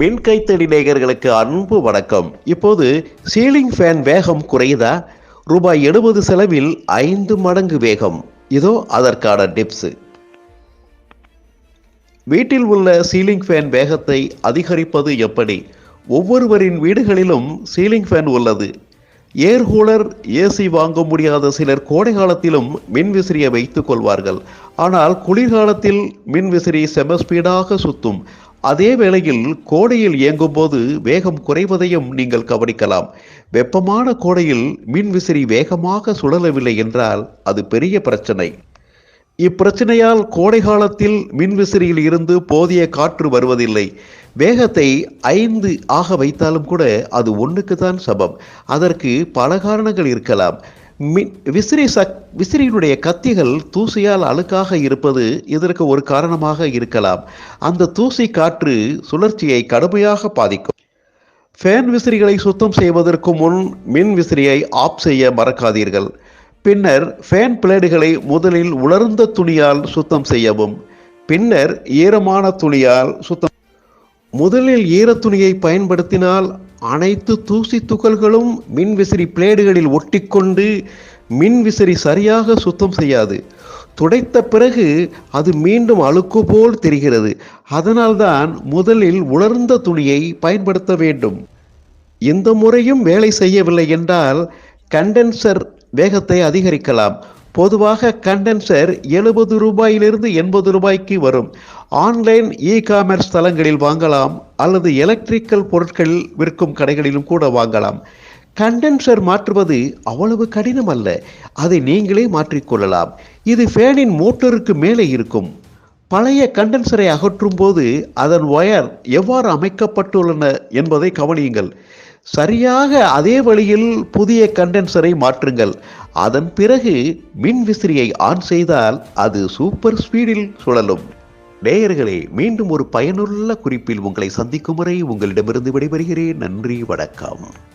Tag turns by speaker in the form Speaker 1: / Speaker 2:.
Speaker 1: மின் கைத்தடி நேயர்களுக்கு அன்பு வணக்கம். இப்போது சீலிங் ஃபேன் வேகம் குறையுதா? ரூபாய் எழுபது செலவில் ஐந்து மடங்கு வேகம். இதோ அதற்கான டிப்ஸ். வீட்டில் உள்ள சீலிங் ஃபேன் வேகத்தை அதிகரிப்பது எப்படி? ஒவ்வொருவரின் வீடுகளிலும் சீலிங் ஃபேன் உள்ளது. ஏர் கூலர் ஏசி வாங்க முடியாத சிலர் கோடை காலத்திலும் மின் விசிறியை வைத்துக் கொள்வார்கள். ஆனால் குளிர்காலத்தில் மின் விசிறி செம ஸ்பீடாக சுத்தும். அதே வேளையில் கோடையில் இயங்கும் போது வேகம் குறைவதையும் நீங்கள் கவனிக்கலாம். வெப்பமான கோடையில் மின் விசிறி வேகமாக சுழலவில்லை என்றால் அது பெரிய பிரச்சனை. இப்பிரச்சனையால் கோடை காலத்தில் மின்விசிறியில் இருந்து போதிய காற்று வருவதில்லை. வேகத்தை ஐந்து ஆக வைத்தாலும் கூட அது ஒன்றுக்கு தான் சமம். அதற்கு பல காரணங்கள் இருக்கலாம். விசிறி சக் விசிறியினுடைய கத்திகள் தூசியால் அழுக்காக இருப்பது இதற்கு ஒரு காரணமாக இருக்கலாம். அந்த தூசி காற்று சுழற்சியை கடுமையாக பாதிக்கும். ஃபேன் விசிறிகளை சுத்தம் செய்வதற்கு முன் மின் விசிறியை ஆஃப் செய்ய மறக்காதீர்கள். பின்னர் ஃபேன் பிளேடுகளை முதலில் உலர்ந்த துணியால் சுத்தம் செய்யவும் பின்னர் ஈரமான துணியால் சுத்தம் முதலில் ஈரத்துணியை பயன்படுத்தினால் அனைத்து தூசி துகள்களும் மின் விசிறி பிளேடுகளில் ஒட்டிக்கொண்டு மின் விசிறி சரியாக சுத்தம் செய்யாது. துடைத்த பிறகு அது மீண்டும் அழுக்கு போல் தெரிகிறது. அதனால்தான் முதலில் உலர்ந்த துணியை பயன்படுத்த வேண்டும். இந்த முறையும் வேலை செய்யவில்லை என்றால் கண்டென்சர் வேகத்தை அதிகரிக்கலாம். பொதுவாக கண்டென்சர் எழுபது ரூபாயிலிருந்து எண்பது ரூபாய்க்கு வரும். ஆன்லைன் இ காமர்ஸ் தளங்களில் வாங்கலாம் அல்லது எலக்ட்ரிக்கல் பொருட்கள் விற்கும் கடைகளிலும் கூட வாங்கலாம். கண்டென்சர் மாற்றுவது அவ்வளவு கடினம் அல்ல. அதை நீங்களே மாற்றிக்கொள்ளலாம் இது ஃபேனின் மோட்டருக்கு மேலே இருக்கும். பழைய கண்டென்சரை அகற்றும் போது அதன் ஒயர் எவ்வாறு அமைக்கப்பட்டுள்ளன என்பதை கவனியுங்கள். சரியாக அதே வழியில் புதிய கண்டென்சரை மாற்றுங்கள். அதன் பிறகு மின் விசிறியை ஆன் செய்தால் அது சூப்பர் ஸ்பீடில் சுழலும். நேயர்களே மீண்டும் ஒரு பயனுள்ள குறிப்பில் உங்களை சந்திக்கும் வரை உங்களிடமிருந்து விடைபெறுகிறேன். நன்றி வணக்கம்.